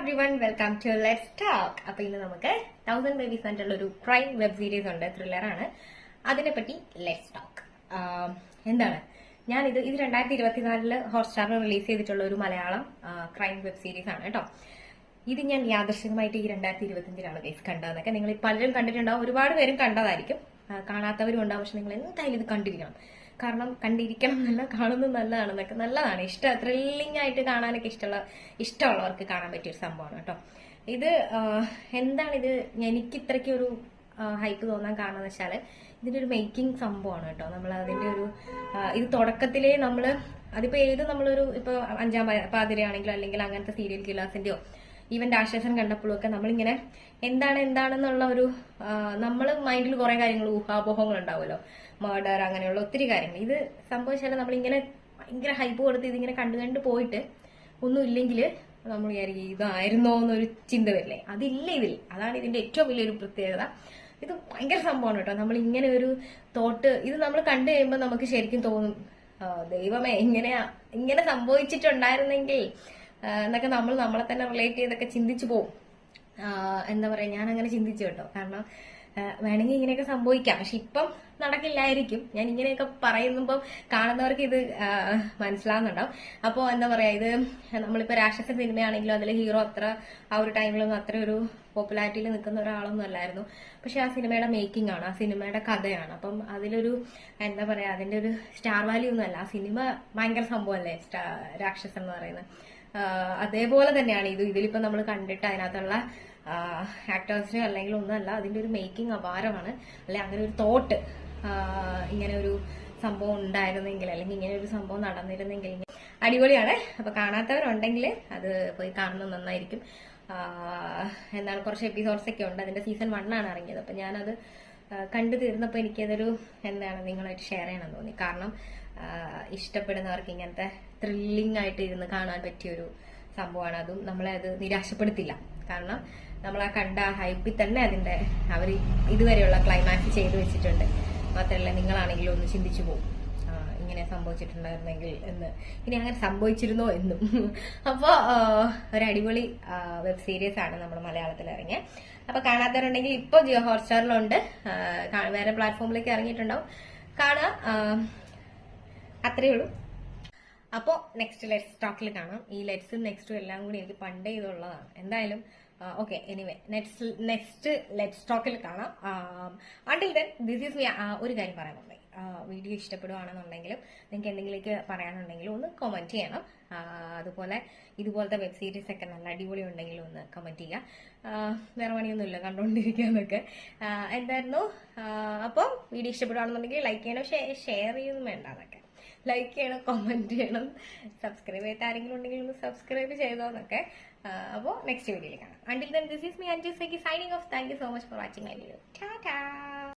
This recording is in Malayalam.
Everyone welcome to let's talk അപ്പൊ ഇന്ന് നമുക്ക് തൗസൻഡ് ബേബീസ് ആയിട്ടുള്ള ഒരു ക്രൈം വെബ് സീരീസ് ഉണ്ട് ത്രില്ലർ ആണ്. അതിനെപ്പറ്റി ലെറ്റ്സ് ടോക്ക് എന്താണ്? ഞാൻ ഇത് ഇത് രണ്ടായിരത്തി ഇരുപത്തിനാലിൽ ഹോട്ട്സ്റ്റാറിൽ റിലീസ് ചെയ്തിട്ടുള്ള ഒരു മലയാളം ക്രൈം വെബ് സീരീസ് ആണ് കേട്ടോ. ഇത് ഞാൻ യാദൃശ്ചികമായിട്ട് ഈ രണ്ടായിരത്തി ഇരുപത്തിയഞ്ചിലാണ് കേസ് കണ്ടതെന്നൊക്കെ നിങ്ങൾ പലരും കണ്ടിട്ടുണ്ടാവും. ഒരുപാട് പേരും കണ്ടതായിരിക്കും. കാണാത്തവരും ഉണ്ടാവും പക്ഷെ നിങ്ങൾ എന്തായാലും ഇത് കണ്ടിരിക്കണം. കാരണം കണ്ടിരിക്കണം എന്നല്ല കാണുന്നത് നല്ലതാണ് എന്നൊക്കെ നല്ലതാണ്. ഇഷ്ടം ത്രില്ലിംഗ് ആയിട്ട് കാണാനൊക്കെ ഇഷ്ടമുള്ള ഇഷ്ടമുള്ളവർക്ക് കാണാൻ പറ്റിയ ഒരു സംഭവമാണ് കേട്ടോ. ഇത് എന്താണ് ഇത് എനിക്ക് ഇത്രയ്ക്ക് ഒരു ഹൈപ്പ് തോന്നാൻ കാരണം എന്ന് വെച്ചാൽ ഇതിന്റെ ഒരു മേക്കിംഗ് സംഭവമാണ് കേട്ടോ. നമ്മൾ അതിന്റെ ഒരു ഇത് തുടക്കത്തിലേ നമ്മൾ അതിപ്പോ ഏത് നമ്മളൊരു ഇപ്പൊ അഞ്ചാം പാതിരയാണെങ്കിലോ അല്ലെങ്കിൽ അങ്ങനത്തെ സീരിയൽ കില്ലേഴ്സിന്റെയോ ഈവൻ രാക്ഷസൻ കണ്ടപ്പോഴും ഒക്കെ നമ്മളിങ്ങനെ എന്താണ് എന്താണെന്നുള്ള ഒരു നമ്മൾ മൈൻഡിൽ കുറെ കാര്യങ്ങൾ ഊഹാപോഹങ്ങൾ ഉണ്ടാവുമല്ലോ. മർഡർ അങ്ങനെയുള്ള ഒത്തിരി കാര്യങ്ങൾ. ഇത് സംഭവിച്ചാൽ നമ്മളിങ്ങനെ ഭയങ്കര ഹൈപ്പ് കൊടുത്ത് ഇതിങ്ങനെ കണ്ടു കണ്ട് പോയിട്ട് ഒന്നും ഇല്ലെങ്കിൽ നമ്മൾ വിചാരിക്കും ഇതായിരുന്നോ എന്നൊരു ചിന്ത വരില്ലേ? അതില്ല ഇതിൽ അതാണ് ഇതിന്റെ ഏറ്റവും വലിയൊരു പ്രത്യേകത. ഇത് ഭയങ്കര സംഭവമാണ് കേട്ടോ. നമ്മൾ ഇങ്ങനെ ഒരു തോട്ട് ഇത് നമ്മൾ കണ്ടു കഴിയുമ്പോൾ നമുക്ക് ശരിക്കും തോന്നും ദൈവമേ ഇങ്ങനെ ഇങ്ങനെ സംഭവിച്ചിട്ടുണ്ടായിരുന്നെങ്കിൽ എന്നൊക്കെ നമ്മൾ നമ്മളെ തന്നെ റിലേറ്റ് ചെയ്തൊക്കെ ചിന്തിച്ചു പോകും എന്താ പറയാ ഞാൻ അങ്ങനെ ചിന്തിച്ചു കേട്ടോ. കാരണം വേണമെങ്കിൽ ഇങ്ങനെയൊക്കെ സംഭവിക്കാം. പക്ഷെ ഇപ്പം നടക്കില്ലായിരിക്കും. ഞാൻ ഇങ്ങനെയൊക്കെ പറയുമ്പോൾ കാണുന്നവർക്ക് ഇത് മനസ്സിലാകുന്നുണ്ടാവും അപ്പോൾ എന്താ പറയാ ഇത് നമ്മളിപ്പോ രാക്ഷസ സിനിമയാണെങ്കിലും അതിലെ ഹീറോ അത്ര ആ ഒരു ടൈമിലൊന്നും അത്ര ഒരു പോപ്പുലാരിറ്റിയിൽ നിൽക്കുന്ന ഒരാളൊന്നും അല്ലായിരുന്നു. പക്ഷെ ആ സിനിമയുടെ മേക്കിംഗ് ആണ് ആ സിനിമയുടെ കഥയാണ്. അപ്പം അതിലൊരു എന്താ പറയാ അതിന്റെ ഒരു സ്റ്റാർ വാല്യൂ ഒന്നും അല്ല ആ സിനിമ ഭയങ്കര സംഭവമല്ലേ സ്റ്റാ രാക്ഷസൻ എന്ന് പറയുന്നത്? അതേപോലെ തന്നെയാണ് ഇത്. ഇതിലിപ്പോ നമ്മൾ കണ്ടിട്ട് അതിനകത്തുള്ള ആക്ടേഴ്സിനെ അല്ലെങ്കിൽ ഒന്നല്ല അതിന്റെ ഒരു മേക്കിംഗ് അപാരമാണ്. അല്ലെ അങ്ങനെ ഒരു തോട്ട് ഇങ്ങനെ ഒരു സംഭവം ഉണ്ടായിരുന്നെങ്കിൽ അല്ലെങ്കിൽ ഇങ്ങനെ ഒരു സംഭവം നടന്നിരുന്നെങ്കിൽ അടിപൊളിയാണ്. അപ്പൊ കാണാത്തവരുണ്ടെങ്കിൽ അത് പോയി കാണുന്നത് നന്നായിരിക്കും. എന്നാൽ കുറച്ച് എപ്പിസോഡ്സ് ഒക്കെ ഉണ്ട്. അതിന്റെ സീസൺ വൺ ആണ് ഇറങ്ങിയത്. അപ്പൊ ഞാനത് കണ്ടു തീർന്നപ്പോൾ എനിക്കതൊരു എന്താണ് നിങ്ങളായിട്ട് ഷെയർ ചെയ്യണം തോന്നി. കാരണം ഇഷ്ടപ്പെടുന്നവർക്ക് ഇങ്ങനത്തെ ത്രില്ലിംഗ് ആയിട്ട് ഇരുന്ന് കാണാൻ പറ്റിയൊരു സംഭവമാണ്. അതും നമ്മളെ അത് നിരാശപ്പെടുത്തില്ല. കാരണം നമ്മൾ ആ കണ്ട ഹൈപ്പിൽ തന്നെ അതിന്റെ അവർ ഇതുവരെയുള്ള ക്ലൈമാക്സ് ചെയ്തു വെച്ചിട്ടുണ്ട്. മാത്രമല്ല നിങ്ങളാണെങ്കിലും ഒന്ന് ചിന്തിച്ചു പോകും ഇങ്ങനെ സംഭവിച്ചിട്ടുണ്ടായിരുന്നെങ്കിൽ എന്ന്. ഇനി അങ്ങനെ സംഭവിച്ചിരുന്നോ എന്നും. അപ്പോൾ ഒരു അടിപൊളി വെബ് സീരീസ് ആണ് നമ്മൾ മലയാളത്തിൽ ഇറങ്ങിയ. അപ്പോൾ കാണാത്തവരുണ്ടെങ്കിൽ ഇപ്പോൾ ജിയോ ഹോട്ട്സ്റ്റാറിലുണ്ട്. വേറെ പ്ലാറ്റ്ഫോമിലേക്ക് ഇറങ്ങിയിട്ടുണ്ടാവും. കാണുക അത്രയേ ഉള്ളൂ. അപ്പോൾ നെക്സ്റ്റ് ലെറ്റ്സ് ടോക്കിൽ കാണാം. ഈ ലെറ്റ്സും നെക്സ്റ്റും എല്ലാം കൂടി എനിക്ക് പണ്ടേ ഇതുള്ളതാണ്. എന്തായാലും okay anyway next next let's ടോക്കിൽ കാണാം. അണ്ടിൽ ദെൻ ദിസ് ഈസ് ഒരു കാര്യം പറയാനുണ്ട്. വീഡിയോ ഇഷ്ടപ്പെടുകയാണെന്നുണ്ടെങ്കിലും നിങ്ങൾക്ക് എന്തെങ്കിലുമൊക്കെ പറയാനുണ്ടെങ്കിലും ഒന്ന് കമന്റ് ചെയ്യണം. അതുപോലെ ഇതുപോലത്തെ വെബ് സീരീസ് ഒക്കെ നല്ല അടിപൊളി ഉണ്ടെങ്കിലും ഒന്ന് കമന്റ് ചെയ്യുക വേറെ പണിയൊന്നുമില്ല കണ്ടുകൊണ്ടിരിക്കാന്നൊക്കെ ആ, എന്തായിരുന്നു? അപ്പോൾ വീഡിയോ ഇഷ്ടപ്പെടുകയാണെന്നുണ്ടെങ്കിൽ ലൈക്ക് ചെയ്യണം ഷെയർ ചെയ്യൊന്നും വേണ്ട അതൊക്കെ ലൈക്ക് ചെയ്യണം കമന്റ് ചെയ്യണം സബ്സ്ക്രൈബ് ചെയ്തിട്ട് ആരെങ്കിലും ഉണ്ടെങ്കിൽ ഒന്ന് സബ്സ്ക്രൈബ് ചെയ്തോന്നൊക്കെ. അപ്പോൾ നെക്സ്റ്റ് വീഡിയോയിൽ കാണാം. Until then this is me Anju psyche signing off thank you so much for watching my video tata